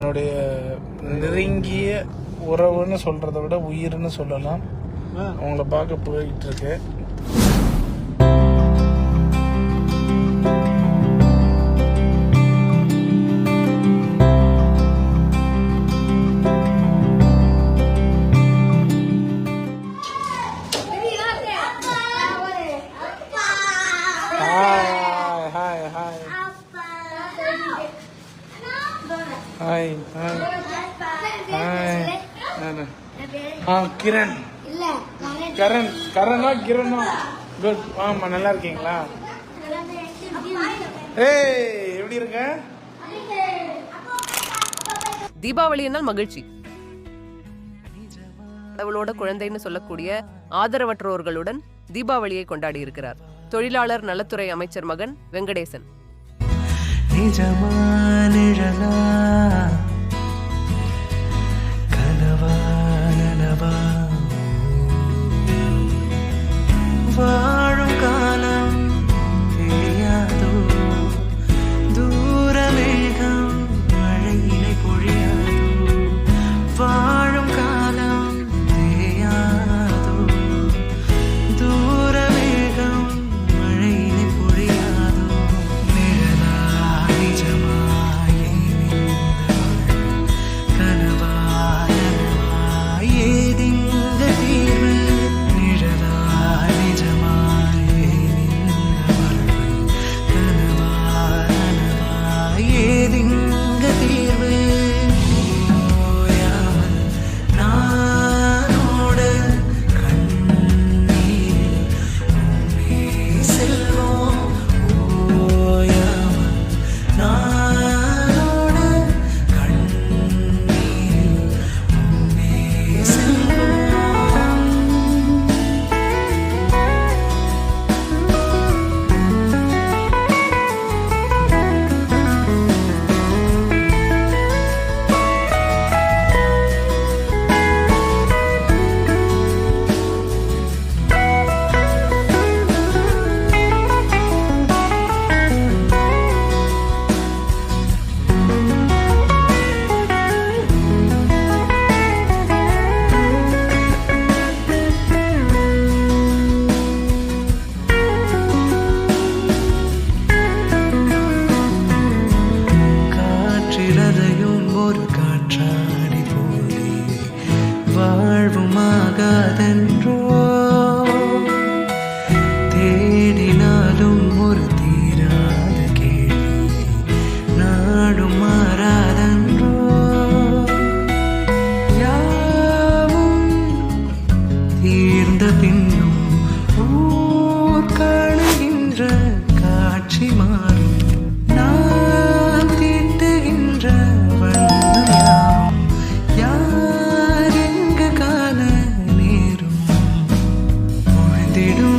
என்னுடைய நெருங்கிய உறவுன்னு சொல்றதை விட உயிர்னு சொல்லலாம். அவங்கள பார்க்க போயிட்டு இருக்கு ஹாய் ஹாய் ஹாய் ஆ கிரண் இல்ல கரண் கரணா கிரணா குட் ஆமா நல்லா இருக்கீங்களா? ஏய் எப்படி இருக்க? தீபாவளி என்றால் மகிழ்ச்சி. கடவுளோட குழந்தைன்னு சொல்லக்கூடிய ஆதரவற்றோர்களுடன் தீபாவளியை கொண்டாடி இருக்கிறார். தொழிலாளர் நலத்துறை அமைச்சர் மகன் வெங்கடேசன். जमान रला। காற்றாடி போலே வாழ்வுமாகாதென்றோ? தேடினாலும் ஒரு தீராத கேள்வி நாடும் மாறாதென்றோ? யாவும் தீர்ந்த பின்னும் ஊர் காணுகின்ற காட்சி மாற காத்திடும்